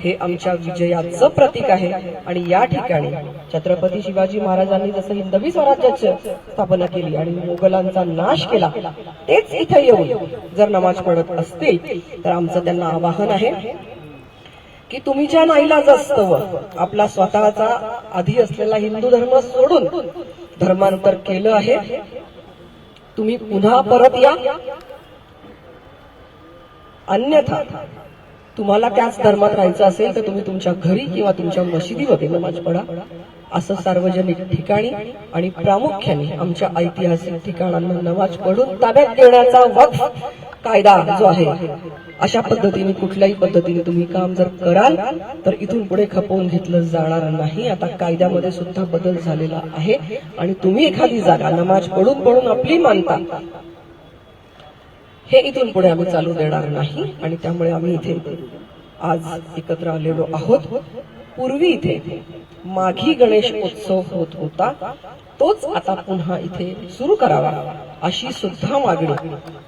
हे आमच्या विजयाचं प्रतीक आहे. आणि या ठिकाणी छत्रपती शिवाजी महाराजांनी जसं हिंदवी स्वराज्याची स्थापना केली आणि मुघलांचा नाश केला तेच इथे येऊन जर नमाज पडत असतील तर आमचं त्यांना आवाहन आहे की तुम्ही ज्या नाईलाज असतं आपला स्वतःचा आधी असलेला हिंदू धर्म सोडून धर्मांतर केलं आहे तुम्ही पुन्हा परत या. अन्यथा तुम्हाला त्याच धर्मात राहायचं असेल तर तुम्ही तुमच्या घरी किंवा तुमच्या मशिदीमध्ये नमाज पडा असं सार्वजनिक ठिकाणी आणि प्रामुख्याने आमच्या ऐतिहासिक ठिकाणांना नमाज पडून ताब्यात देण्याचा वक्फ कायदा जो आहे अशा पद्धतीने कुठल्याही पद्धतीने तुम्ही काम जर कराल तर इथून पुढे खपवून घेतलं जाणार नाही. आता कायद्यामध्ये सुद्धा बदल झालेला आहे. आणि तुम्ही एखादी जागा नमाज पडून पडून आपली मानता. हे इथून पुढे आम्ही चालू देणार नाही आणि त्यामुळे आम्ही इथे आज एकत्र आलेलो आहोत. पूर्वी इथे माघी गणेश उत्सव होत होता. तोच आता पुन्हा इथे सुरू करावा अशी सुद्धा मागणी.